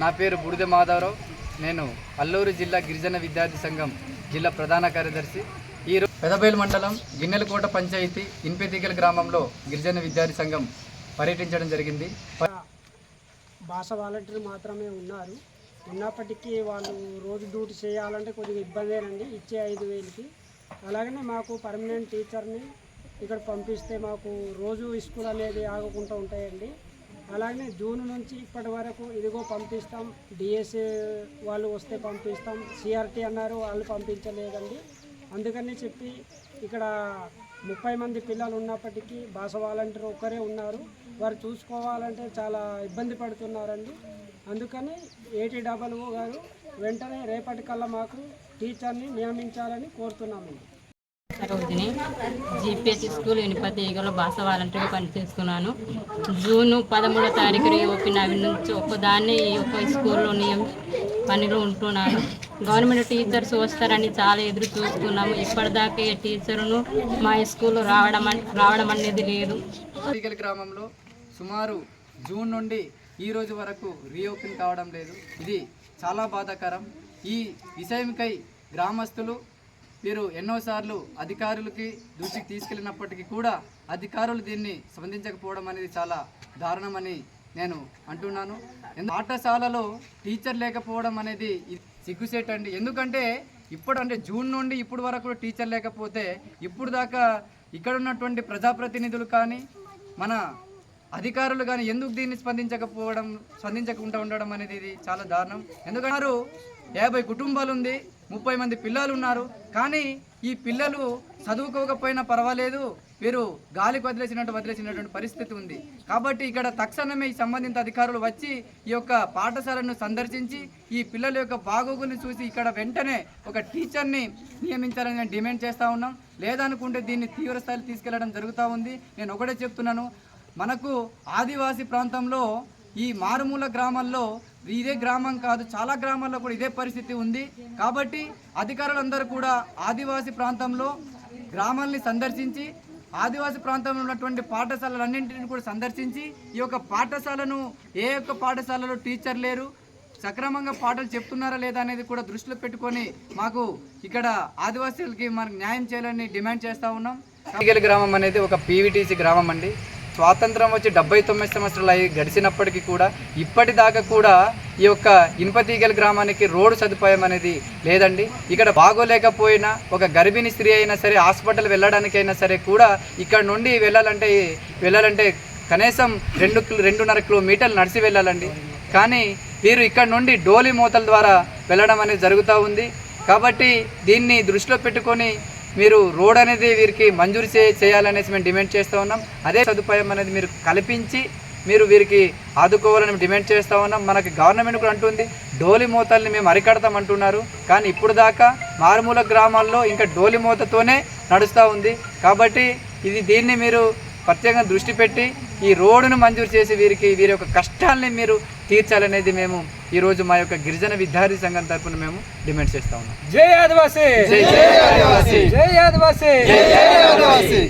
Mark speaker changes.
Speaker 1: నా పేరు బుడిద మాధవరావు. నేను అల్లూరు జిల్లా గిరిజన విద్యార్థి సంఘం జిల్లా ప్రధాన కార్యదర్శి. ఈ పెదబేలు మండలం గిన్నెలకోట పంచాయతీ ఇన్పెతికల్ గ్రామంలో గిరిజన విద్యార్థి సంఘం పర్యటించడం జరిగింది.
Speaker 2: భాష వాలంటీర్లు మాత్రమే ఉన్నారు. ఉన్నప్పటికీ వాళ్ళు రోజు డ్యూటీ చేయాలంటే కొద్దిగా ఇబ్బందేనండి. ఇచ్చే ఐదు వేలకి. అలాగనే మాకు పర్మనెంట్ టీచర్ని ఇక్కడ పంపిస్తే మాకు రోజు స్కూల్ అనేది ఆగకుండా ఉంటాయండి. అలాగే జూన్ నుంచి ఇప్పటి వరకు ఇదిగో పంపిస్తాం. డిఎస్ఏ వాళ్ళు వస్తే పంపిస్తాం. సిఆర్టీ అన్నారు వాళ్ళు పంపించలేదండి. అందుకని చెప్పి ఇక్కడ ముప్పై మంది పిల్లలు ఉన్నప్పటికీ భాష వాలంటీర్ ఒక్కరే ఉన్నారు. వారు చూసుకోవాలంటే చాలా ఇబ్బంది పడుతున్నారండి. అందుకని ఏటీ డబల్ గారు వెంటనే రేపటికల్లా మాకు టీచర్ని నియమించాలని కోరుతున్నామండి.
Speaker 3: Sarojini G P H school వినిపతి ఈగలో భాష వాలంటీర్గా పనిచేస్తున్నాను జూన్ పదమూడో తారీఖు ఓపెన్ అవి నుంచి ఒక్కదాన్ని ఈ యొక్క స్కూల్లో నియం పనిలో ఉంటున్నాను. గవర్నమెంట్ టీచర్స్ వస్తారని చాలా ఎదురు చూస్తున్నాము. ఇప్పటిదాకా ఏ టీచర్ను మా స్కూల్లో రావడం రావడం అనేది లేదు.
Speaker 1: గ్రామంలో సుమారు జూన్ నుండి ఈ రోజు వరకు రీఓపెన్ కావడం లేదు. ఇది చాలా బాధాకరం. ఈ విషయంకై గ్రామస్తులు వీరు ఎన్నోసార్లు అధికారులకి దృష్టికి తీసుకెళ్ళినప్పటికీ కూడా అధికారులు దీన్ని స్పందించకపోవడం అనేది చాలా దారుణమని నేను అంటున్నాను. పాఠశాలలో టీచర్ లేకపోవడం అనేది ఇది సిగ్గుసేట్ అండి ఎందుకంటే ఇప్పుడు అంటే జూన్ నుండి ఇప్పుడు వరకు టీచర్ లేకపోతే ఇప్పుడు దాకా ఇక్కడ ఉన్నటువంటి ప్రజాప్రతినిధులు కానీ మన అధికారులు కానీ ఎందుకు దీన్ని స్పందించకపోవడం స్పందించకుండా ఉండడం అనేది ఇది చాలా దారుణం. ఎందుకన్నారు యాభై కుటుంబాలు ఉంది ముప్పై మంది పిల్లలు ఉన్నారు కానీ ఈ పిల్లలు చదువుకోకపోయినా పర్వాలేదు. వీరు గాలికి వదిలేసినట్టు వదిలేసినటువంటి పరిస్థితి ఉంది. కాబట్టి ఇక్కడ తక్షణమే ఈ సంబంధిత అధికారులు వచ్చి ఈ యొక్క పాఠశాలను సందర్శించి ఈ పిల్లల యొక్క బాగోగుల్ని చూసి ఇక్కడ వెంటనే ఒక టీచర్ని నియమించాలని నేను డిమాండ్ చేస్తూ ఉన్నాం. లేదనుకుంటే దీన్ని తీవ్ర స్థాయిలో తీసుకెళ్ళడం జరుగుతూ ఉంది. నేను ఒకటే చెప్తున్నాను. మనకు ఆదివాసీ ప్రాంతంలో ఈ మారుమూల గ్రామాల్లో ఇదే గ్రామం కాదు చాలా గ్రామాల్లో కూడా ఇదే పరిస్థితి ఉంది. కాబట్టి అధికారులందరూ కూడా ఆదివాసీ ప్రాంతంలో గ్రామాల్ని సందర్శించి ఆదివాసీ ప్రాంతంలో ఉన్నటువంటి పాఠశాలలన్నింటిని కూడా సందర్శించి ఈ యొక్క పాఠశాలను ఏ యొక్క పాఠశాలలో టీచర్ లేరు సక్రమంగా పాటలు చెప్తున్నారా లేదా అనేది కూడా దృష్టిలో పెట్టుకొని మాకు ఇక్కడ ఆదివాసీలకి మనకు న్యాయం చేయాలని డిమాండ్ చేస్తూ ఉన్నాం. గ్రామం అనేది ఒక పీవీటీసీ గ్రామం అండి. స్వాతంత్రం వచ్చి డెబ్బై తొమ్మిది సంవత్సరాలు అయి గడిచినప్పటికీ కూడా ఇప్పటిదాకా కూడా ఈ యొక్క ఇన్పతీగల గ్రామానికి రోడ్డు సదుపాయం అనేది లేదండి. ఇక్కడ బాగోలేకపోయినా ఒక గర్భిణీ స్త్రీ అయినా సరే హాస్పిటల్ వెళ్ళడానికైనా సరే కూడా ఇక్కడ నుండి వెళ్ళాలంటే వెళ్ళాలంటే కనీసం రెండు రెండున్నర కిలోమీటర్లు నడిచి వెళ్ళాలండి. కానీ వీరు ఇక్కడ నుండి డోలి మూతల ద్వారా వెళ్ళడం అనేది జరుగుతూ ఉంది. కాబట్టి దీన్ని దృష్టిలో పెట్టుకొని మీరు రోడ్ అనేది వీరికి మంజూరు చే చేయాలనేసి మేము డిమాండ్ చేస్తూ ఉన్నాం. అదే సదుపాయం అనేది మీరు కల్పించి మీరు వీరికి ఆదుకోవాలని డిమాండ్ చేస్తూ ఉన్నాం. మనకి గవర్నమెంట్ కూడా అంటుంది డోలి మూతల్ని మేము అరికడతాం అంటున్నారు. కానీ ఇప్పుడు దాకా మారుమూల గ్రామాల్లో ఇంకా డోలి మూతతోనే నడుస్తూ ఉంది. కాబట్టి ఇది దీన్ని మీరు ప్రత్యేకంగా దృష్టి పెట్టి ఈ రోడ్డును మంజూరు చేసి వీరికి వీరి యొక్క కష్టాలని మీరు తీర్చాలనేది మేము ఈరోజు మా యొక్క గిరిజన విద్యార్థి సంఘం తరపున మేము డిమాండ్ చేస్తా ఉన్నాం.
Speaker 4: జై ఆదివాసీ!
Speaker 1: జై ఆదివాసీ!
Speaker 4: జై ఆదివాసీ!
Speaker 1: జై జై ఆదివాసీ!